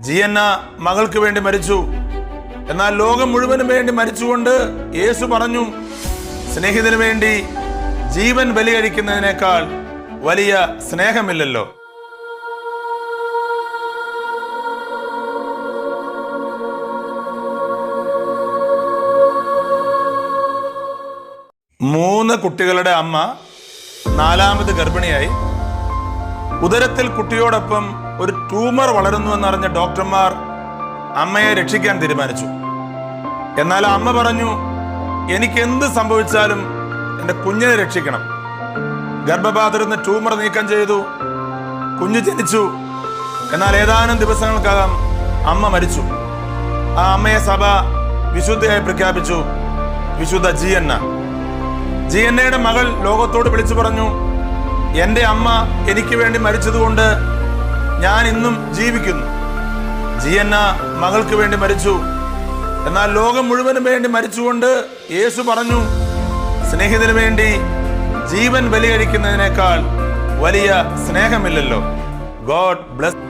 Gianna മകൾക്ക് വേണ്ടി മരിച്ചു. എന്നാൽ ലോകം മുഴുവനും വേണ്ടി മരിച്ചുകൊണ്ട് യേശു പറഞ്ഞു സ്നേഹിതന് വേണ്ടി ജീവൻ ബലി കഴിക്കുന്നതിനേക്കാൾ വലിയ സ്നേഹമില്ലല്ലോ. മൂന്ന് കുട്ടികളുടെ അമ്മ നാലാമത് ഗർഭിണിയായി. ഉദരത്തിൽ കുട്ടിയോടൊപ്പം ഒരു ട്യൂമർ വളരുന്നു എന്നറിഞ്ഞ ഡോക്ടർമാർ അമ്മയെ രക്ഷിക്കാൻ തീരുമാനിച്ചു. എന്നാൽ അമ്മ പറഞ്ഞു എനിക്ക് എന്ത് സംഭവിച്ചാലും എന്റെ കുഞ്ഞിനെ രക്ഷിക്കണം. ഗർഭപാത്രത്തിൽ നിന്ന് ട്യൂമർ നീക്കം ചെയ്തു. കുഞ്ഞു ജനിച്ചു. എന്നാൽ ഏതാനും ദിവസങ്ങൾക്കകം അമ്മ മരിച്ചു. ആ അമ്മയെ സഭ വിശുദ്ധയായി പ്രഖ്യാപിച്ചു. വിശുദ്ധ ജി എന്ന ജി എന്നയുടെ മകൾ ലോകത്തോട് വിളിച്ചു പറഞ്ഞു എന്റെ അമ്മ എനിക്ക് വേണ്ടി മരിച്ചതുകൊണ്ട് ഞാൻ ഇന്നും ജീവിക്കുന്നു. ജി എന്ന മകൾക്ക് വേണ്ടി മരിച്ചു. എന്നാൽ ലോകം മുഴുവനും വേണ്ടി മരിച്ചുകൊണ്ട് യേശു പറഞ്ഞു സ്നേഹിതന് വേണ്ടി ജീവൻ ബലി കഴിക്കുന്നതിനേക്കാൾ വലിയ സ്നേഹമില്ലല്ലോ. God bless